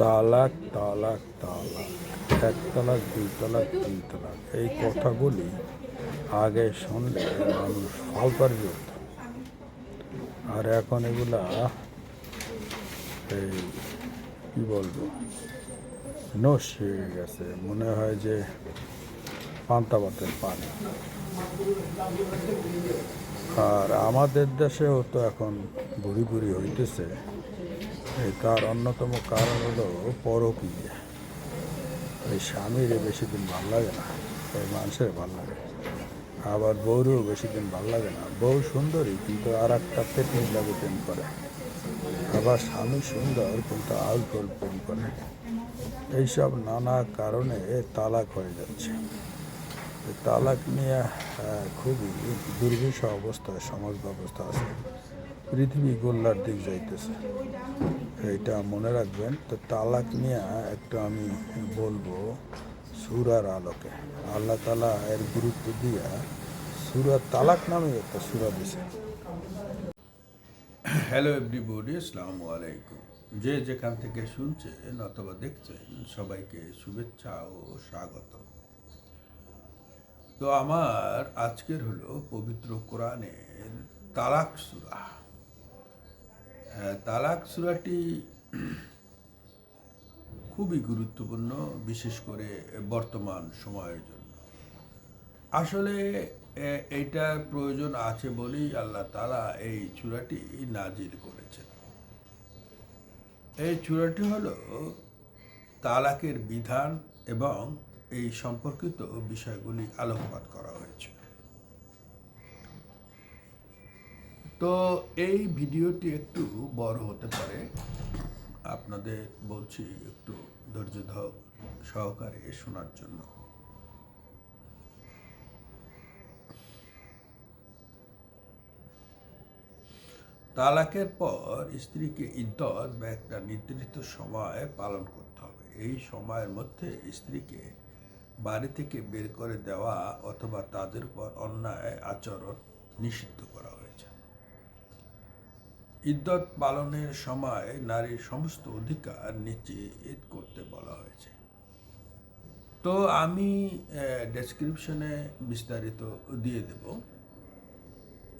তালাক তালাক তালাক। এক তালাক দুই তালাক তিন তালাক এই কথাগুলি আগে শুনলে মানুষ ফালতার যেত আর এখন এগুলা এই কি বলব? নস হয়ে গেছে। মনে হয় যে পান্তা ভাতের পানি। আর আমাদের দেশেও তো এখন বুড়ি বুড়ি হইতেছে। তার অন্যতম কারণ হলো পরকীয়া। ওই স্বামীর বেশি দিন ভালো লাগে না এই মানুষের ভালো লাগে। আবার বউরও বেশি দিন ভালো লাগে না। বউ সুন্দরী, কিন্তু আর একটা পেটনি লাগে প্রেম করে। আবার স্বামী সুন্দর, কিন্তু আউল ফল প্রেম করে। এইসব নানা কারণে তালাক হয়ে যাচ্ছে। তালাক নিয়ে খুবই দুর্বিষ অবস্থায়, সমাজ ব্যবস্থা আছে। পৃথিবী গোল্লার দিক যাইতেছে। এইটা মনে রাখবেন, তো তালাক নিয়ে একটু আমি বলব সুরার আলোকে। আল্লাহ তালা এর গুরুত্ব দিয়া সুরা তালাক নামে একটা সুরা দিছে। হ্যালো এভরিবডি আসসালামু আলাইকুম। যে যেখান থেকে শুনছেন অথবা দেখছেন, সবাইকে শুভেচ্ছা ও স্বাগত তো আমার আজকের হলো পবিত্র কোরআনের তালাক সুরা। তালাক সুরাটি খুবই গুরুত্বপূর্ণ বিশেষ করে বর্তমান সময়ের জন্য। আসলে এ, এইটার প্রয়োজন আছে বলেই আল্লাহ তালা এই চূড়াটি নাজিল করেছেন। এই চূড়াটি হল তালাকের বিধান এবং এই সম্পর্কিত বিষয়গুলি আলোকপাত করা হয়েছে। তো এই ভিডিওটি একটু বড় হতে পারে। আপনাদের বলছি একটু ধৈর্য সহকারে শোনার জন্য। তালাকের পর স্ত্রীকে ইদ্যত বা একটা নির্ধারিত সময় পালন করতে হবে। এই সময়ের মধ্যে স্ত্রীকে বাড়ি থেকে বের করে দেওয়া অথবা তাদের উপর অন্যায় আচরণ নিষিদ্ধ ইদ্যত পালনের সময় নারীর সমস্ত অধিকার নিচে ঈদ করতে বলা হয়েছে। তো আমি ডেসক্রিপশনে বিস্তারিত দিয়ে দেব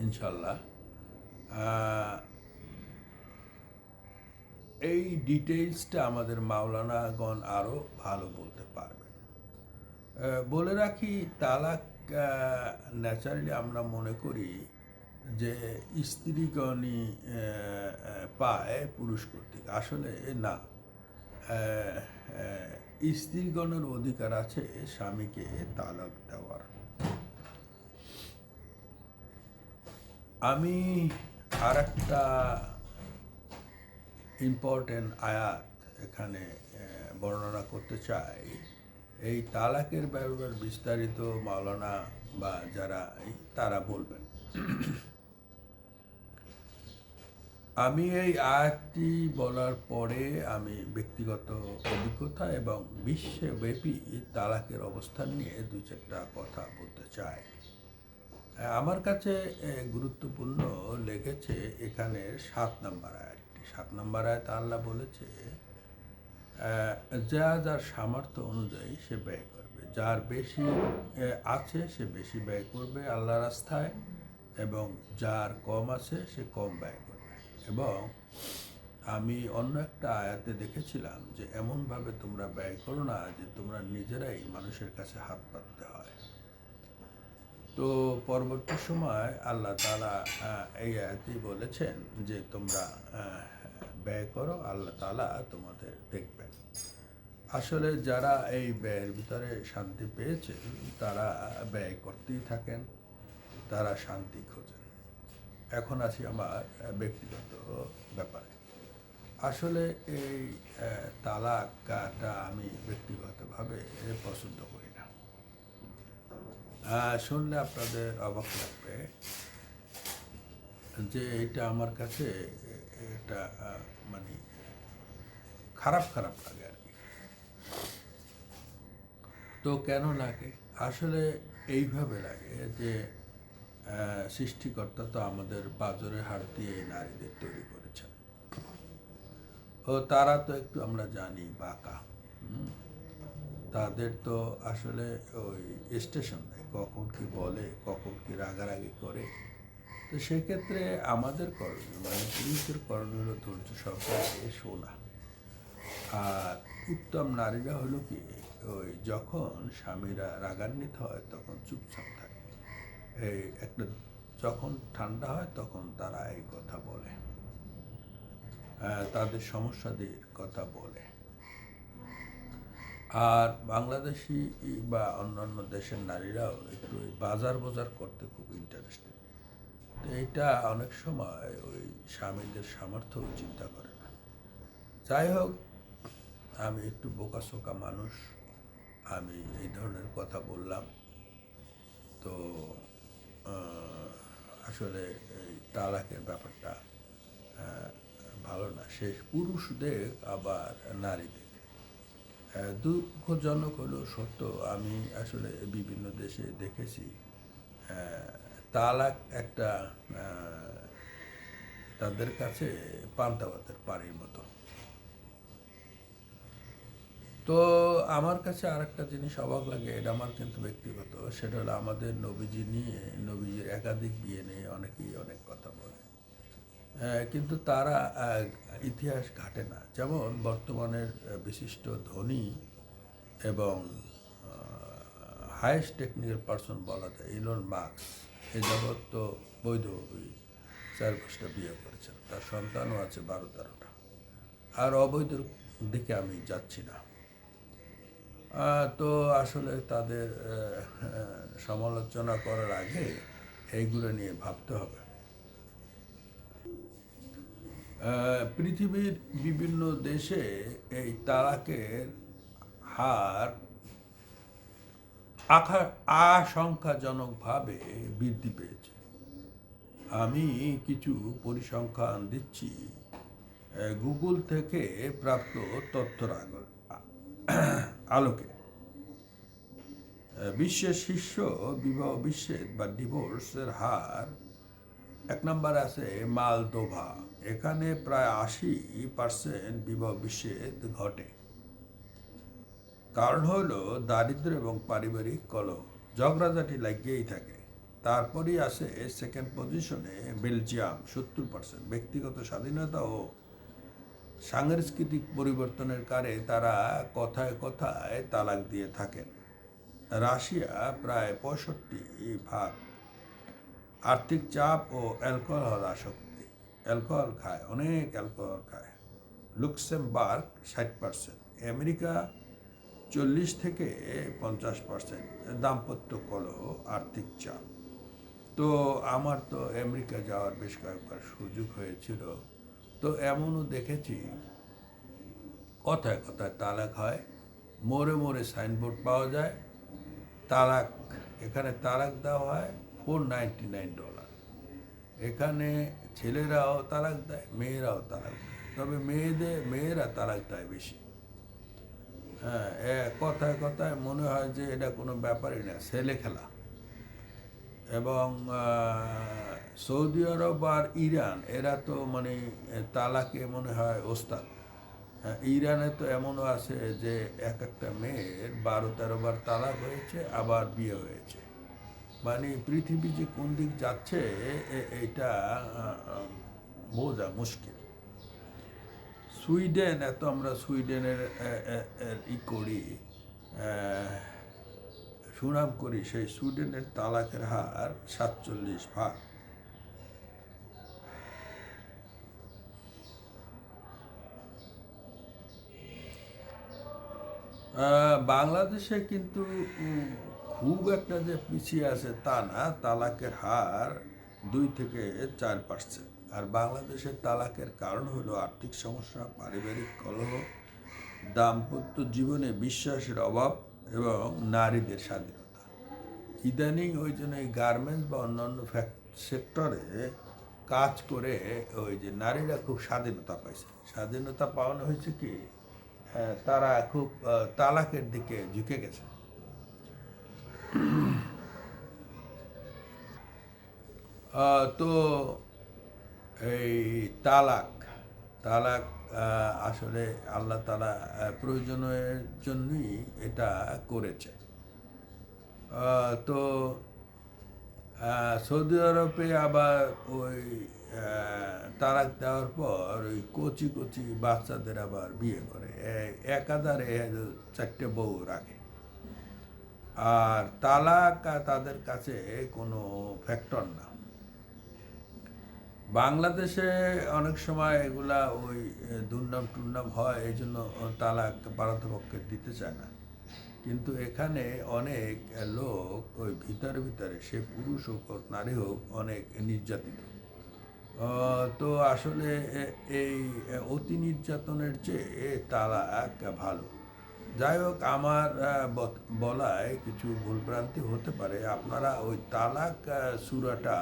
ইনশাল্লাহ এই ডিটেইলসটা আমাদের মাওলানাগণ আরও ভালো বলতে পারবে বলে রাখি, তালাক ন্যাচারালি আমরা মনে করি যে স্ত্রীগণই পায় পুরুষ কর্তৃক। আসলে না। স্ত্রীগণের অধিকার আছে স্বামীকে তালাক দেওয়ার। আমি আর একটা ইম্পর্টেন্ট আয়াত এখানে বর্ণনা করতে চাই। এই তালাকের ব্যাপার বিস্তারিত মাওলানা বা যারা, তারা বলবেন। আমি এই আয়াতটি বলার পরে আমি ব্যক্তিগত অভিজ্ঞতা এবং বিশ্বব্যাপী তালাকের অবস্থান নিয়ে দু চারটা কথা বলতে চাই। আমার কাছে গুরুত্বপূর্ণ লেগেছে এখানে সাত নম্বর আয়াতটি। সাত নম্বর আয়াত আল্লাহ বলেছে যা যার সামর্থ্য অনুযায়ী সে ব্যয় করবে। যার বেশি আছে সে বেশি ব্যয় করবে আল্লাহ রাস্তায় এবং যার কম আছে সে কম ব্যয় এবং আমি অন্য একটা আয়াতে দেখেছিলাম যে এমনভাবে তোমরা ব্যয় করো না যে তোমরা নিজেরাই মানুষের কাছে হাত পাততে হয়। তো পরবর্তী সময় আল্লাহ তালা এই আয়াতেই বলেছেন যে তোমরা ব্যয় করো, আল্লাহ তালা তোমাদের দেখবেন। আসলে যারা এই ব্যয়ের ভিতরে শান্তি পেয়েছেন, তারা ব্যয় করতেই থাকেন, তারা শান্তি খোঁজেন। এখন আছি আমার ব্যক্তিগত ব্যাপারে। আসলে এই তালাকটা আমি ব্যক্তিগতভাবে পছন্দ করি না। শুনলে আপনাদের অবাক লাগবে যে এটা আমার কাছে, এটা মানে খারাপ খারাপ লাগে আর কি। তো কেন লাগে? আসলে এইভাবে লাগে যে সৃষ্টিকর্তা তো আমাদের পাজরের হাড় দিয়ে এই নারীদের তৈরি করেছেন। ও তারা তো একটু আমরা জানি বাঁকা। তাদের তো আসলে ওই স্টেশন নেই, কখন কি বলে, কখন কি রাগারাগি করে। তো সেক্ষেত্রে আমাদের করণীয় মানে পুরুষের করণীয় হলো ধৈর্য সহকারে শোনা। আর উত্তম নারীরা হলো কি, ওই যখন স্বামীরা রাগান্বিত হয় তখন চুপচাপ এই একটা যখন ঠান্ডা হয় তখন তারা এই কথা বলে। আহ, তাদের সমস্যাদের কথা বলে। আর বাংলাদেশি বা অন্যান্য দেশের নারীরাও একটু বাজার বাজার করতে খুব ইন্টারেস্টেড এটা অনেক সময় ওই স্বামীদের সামর্থ্য চিন্তা করে না। যাই হোক আমি একটু বোকাসোকা মানুষ আমি এই ধরনের কথা বললাম। তো আসলে তালাকের ব্যাপারটা ভালো না। শেষ পুরুষদের, আবার নারীদের। দুঃখজনক হলো সত্য, আমি আসলে বিভিন্ন দেশে দেখেছি তালাক একটা তাদের কাছে পান্তাবাতের পানির মতো। তো আমার কাছে আর একটা জিনিস অবাক লাগে এটা আমার কিন্তু ব্যক্তিগত সেটা হলো আমাদের নবীজি নিয়ে নবীজির একাধিক বিয়ে নিয়ে অনেকেই অনেক কথা বলে। আহ, কিন্তু তারা ইতিহাস ঘাটে না। যেমন বর্তমানের বিশিষ্ট ধনী এবং হায়েস্ট টেকনিক্যাল পার্সন বলা যায় ইলন মার্কস এ যাবৎ তো বৈধ ওই চার পাঁচটা বিয়ে করেছেন। তার সন্তানও আছে বারো তেরোটা। আর অবৈধ দিকে আমি যাচ্ছি না। তো আসলে তাদের সমালোচনা করার আগে এইগুলো নিয়ে ভাবতে হবে। পৃথিবীর বিভিন্ন দেশে এই তালাকের হার আখা, আশঙ্কাজনকভাবে বৃদ্ধি পেয়েছে। আমি কিছু পরিসংখ্যান দিচ্ছি। গুগল থেকে প্রাপ্ত তথ্যর আগ- আলোকে। বিশ্বের শীর্ষ বিবাহ বিচ্ছেদ বা ডিভোর্সের হার এক নম্বর আছে মালদোভা। এখানে প্রায় আশি পার্সেন্ট বিবাহ বিচ্ছেদ ঘটে। কারণ হলো দারিদ্র এবং পারিবারিক কলহ। ঝগড়াঝাটি লাগিয়েই থাকে। তারপরেই আসে সেকেন্ড পজিশনে বেলজিয়াম, সত্তর পার্সেন্ট ব্যক্তিগত স্বাধীনতা ও সাংস্কৃতিক পরিবর্তনের কারে তারা কথায় কথায় তালাক দিয়ে থাকেন। রাশিয়া প্রায় পঁয়ষট্টি ভাগ আর্থিক চাপ ও অ্যালকোহল আসক্তি। অ্যালকোহল খায়, অনেক অ্যালকোহল খায়। লুক্সেমবার্গ ষাট পার্সেন্ট আমেরিকা চল্লিশ থেকে পঞ্চাশ পার্সেন্ট দাম্পত্য কলহ, আর্থিক চাপ। তো আমার তো আমেরিকা যাওয়ার বেশ কয়েকবার সুযোগ হয়েছিল। তো এমনও দেখেছি। কথায় কথায় তালাক হয়, মোড়ে মোড়ে সাইনবোর্ড পাওয়া যায়, তালাক, এখানে তালাক দেওয়া হয় ফোর নাইনটি নাইন ডলার এখানে ছেলেরাও তালাক দেয়, মেয়েরাও তালাক দেয়। তবে মেয়েদের, মেয়েরা তালাক দেয় বেশি। হ্যাঁ কথায় কথায় মনে হয় যে এটা কোনো ব্যাপারই না ছেলে খেলা এবং সৌদি আরব আর ইরান এরা তো মানে তালাকে মনে হয় ওস্তাদ। হ্যাঁ, ইরানে তো এমনও আছে যে এক একটা মেয়ের বারো তেরো বার তালাক হয়েছে আবার বিয়ে হয়েছে। মানে পৃথিবী যে কোন দিক যাচ্ছে এটা বোঝা মুশকিল। সুইডেন এত আমরা সুইডেনের ই করি সুনাম করি সেই সুইডেনের তালাকের হার সাতচল্লিশ ভাগ। বাংলাদেশে কিন্তু খুব একটা যে পিছিয়ে আছে তা না, তালাকের হার দুই থেকে চার পার্সেন্ট আর বাংলাদেশের তালাকের কারণ হলো আর্থিক সমস্যা, পারিবারিক কলহ, দাম্পত্য জীবনে বিশ্বাসের অভাব এবং নারীদের স্বাধীনতা। ইদানিং ওই জন্য এই গার্মেন্টস বা অন্যান্য সেক্টরে কাজ করে ওই যে নারীরা খুব স্বাধীনতা পাইছে। স্বাধীনতা পাওয়ানো হয়েছে কি? তারা খুব তালাকের দিকে ঝুঁকে গেছে। তো এই তালাক তালাক আসলে আল্লাহ তালা প্রয়োজনের জন্যই এটা করেছে। তো সৌদি আরবে আবার ওই তালাক দেওয়ার পর ওই কচি কচি বাচ্চাদের আবার বিয়ে করে। এ- একাধারে চারটে বউ রাখে। আর তালাক তাদের কাছে কোনো ফ্যাক্টর না। বাংলাদেশে অনেক সময় এগুলা ওই দুর্নাম টুর্নাম হয়, এই জন্য তালাক পারতপক্ষে দিতে চায় না। কিন্তু এখানে অনেক লোক ওই ভিতরে ভিতরে, সে পুরুষ হোক নারী হোক, অনেক নির্যাতিত। তো আসলে এই অতি নির্যাতনের চেয়ে এ এক ভালো। যাই হোক, আমার বলায় কিছু ভুলভ্রান্তি হতে পারে। আপনারা ওই তালাক সূরাটা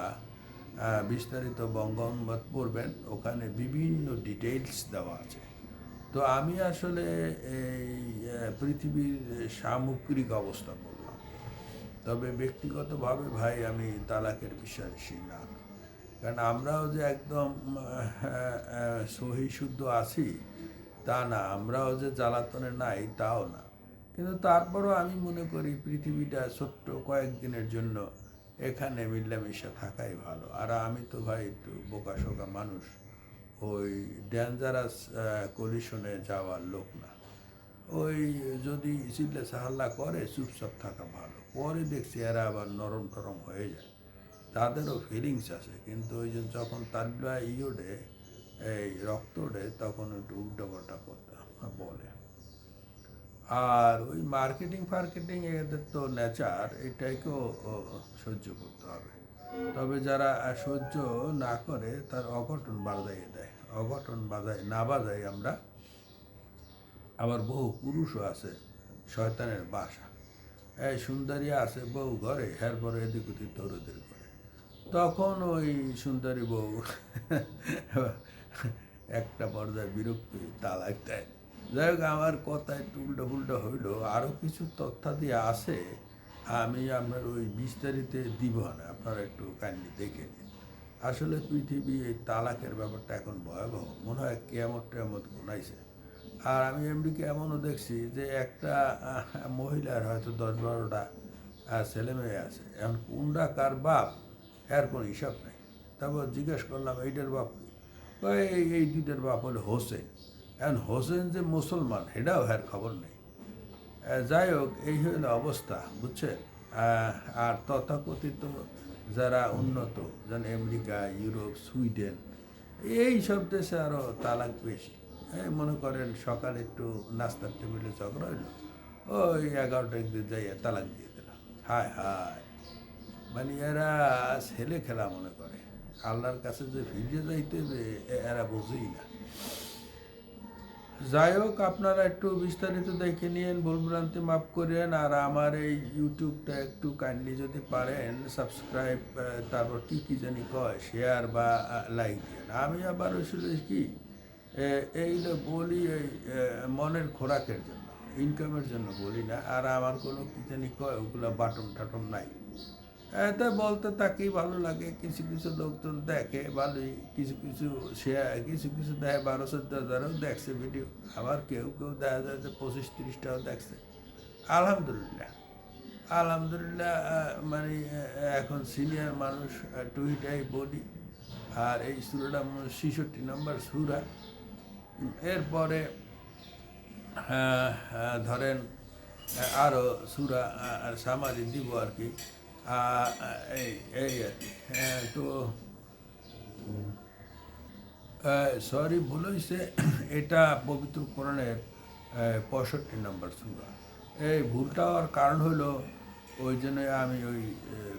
বিস্তারিত বঙ্গানুবাদ পড়বেন। ওখানে বিভিন্ন ডিটেইলস দেওয়া আছে। তো আমি আসলে এই পৃথিবীর সামগ্রিক অবস্থা বললাম। তবে ব্যক্তিগতভাবে ভাই, আমি তালাকের বিশ্বাসী না। কারণ আমরাও যে একদম সহি শুদ্ধ আছি, তা না। আমরাও যে জ্বালাতনে নাই, তাও না। কিন্তু তারপরও আমি মনে করি পৃথিবীটা ছোট্ট কয়েকদিনের জন্য এখানে মিল্লামিশা থাকাই ভালো। আর আমি তো ভাই একটু বোকা শোকা মানুষ, ওই ডেঞ্জারাস কলিশনে যাওয়ার লোক না। ওই যদি চিল্লা সাহাল্লা করে, চুপচাপ থাকা ভালো। পরে দেখছি এরা আবার নরম টরম হয়ে যায়। তাদেরও ফিলিংস আছে কিন্তু ওই যে যখন তাল্লা ইয়োডে, এই রক্ত ওঠে, তখন একটু উল্টাপাল্টা করতে বলে। আর ওই মার্কেটিং ফার্কেটিং এদের তো নেচার এটাকেও সহ্য করতে হবে। তবে যারা সহ্য না করে, তার অঘটন বাজাইয়ে দেয়। অঘটন বাজায় না বাজাই আমরা, আবার বহু পুরুষও আছে শয়তানের বাসা। এই সুন্দরী আছে বউ ঘরে হ্যার পরে এদিক ওদিক দৌড়দের করে। তখন ওই সুন্দরী বউ একটা পর্যায়ে বিরক্তি তালাক দেয়। যাই হোক আমার কথা একটু উল্টো পুল্টো হইল আরও কিছু তথ্যাদি আছে আমি আপনার ওই বিস্তারিত দিব না আপনারা একটু কাইন্ডলি দেখে নিন। আসলে পৃথিবী এই তালাকের ব্যাপারটা এখন ভয়াবহ মনে হয় কেয়ামত টেয়ামত গুনাইছে আর আমি এমডিকে এমনও দেখছি যে একটা মহিলার হয়তো দশ বারোটা আহ, ছেলে মেয়ে আছে। এখন কোনটা কার বাপ এর কোনো হিসাব নেই। তারপর জিজ্ঞেস করলাম এইটার বাপ এই এই দুইটার বাপ হলো হোসেন। এখন হোসেন যে মুসলমান এটাও এর খবর নেই। যাই হোক এই হলো অবস্থা বুঝছেন আহ, আর তথাকথিত যারা উন্নত যেমন আমেরিকা ইউরোপ সুইডেন এই সব দেশে আরও তালাক বেশি। এই মনে করেন সকালে একটু নাস্তার টেবিলে ঝগড়া হইল ওই এগারোটা একদিন যাইয়া তালাক দিয়ে দিল হায় হায়। মানে এরা ছেলে খেলা মনে করে। আল্লাহর কাছে যে ফিরে যাইতে এরা বোঝেই না। যাই হোক আপনারা একটু বিস্তারিত দেখে নিন ভুলভ্রান্তি মাফ করেন আর আমার এই ইউটিউবটা একটু কাইন্ডলি যদি পারেন সাবস্ক্রাইব তারপর কি কি জানি কয় শেয়ার বা লাইক দেন আমি আবার আসলে কি এ, এইগুলো বলি এই মনের খোরাকের জন্য ইনকামের জন্য বলি না আর আমার কোনো কি জানি কয় ওগুলো বাটন টাটন নাই। এটা বলতে তাকেই ভালো লাগে, কিছু কিছু লোকজন দেখে, ভালোই, কিছু কিছু শেয়ার কিছু কিছু দেয়, বারো চোদ্দ হাজারও দেখছে ভিডিও আবার কেউ কেউ দেখা যায় যে পঁচিশ তিরিশটাও দেখছে। আলহামদুলিল্লাহ। আলহামদুলিল্লাহ মানে এখন সিনিয়র মানুষ টুইটাই বলি, আর এই সুরাটা ছিষট্টি নম্বর সুরা। এরপরে ধরেন আরও সুরা সামারি দিব আর কি। সরি, ভুল হয়েছে এটা পবিত্র কোরআনের পঁয়ষট্টি নম্বর সুরা। এই ভুলটা হওয়ার কারণ হলো ওই জন্য আমি ওই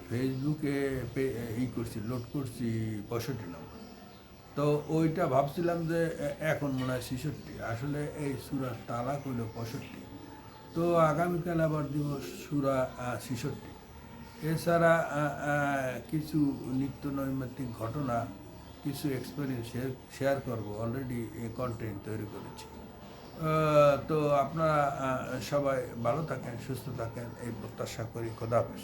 ফেসবুকে ই করছি, লোড করছি পঁয়ষট্টি নম্বর। তো ওইটা ভাবছিলাম যে এখন মনে হয় ছেষট্টি। আসলে এই সুরার তালাক হইল পঁয়ষট্টি। তো আগামীকাল আবার দিব সুরা ছেষট্টি। এছাড়া কিছু নিত্য নৈমিত্তিক ঘটনা, কিছু এক্সপিরিয়েন্স শেয়ার করব অলরেডি কন্টেন্ট তৈরি করেছি। তো আপনারা সবাই ভালো থাকেন, সুস্থ থাকেন, এই প্রত্যাশা করি, খোদা হাফেজ।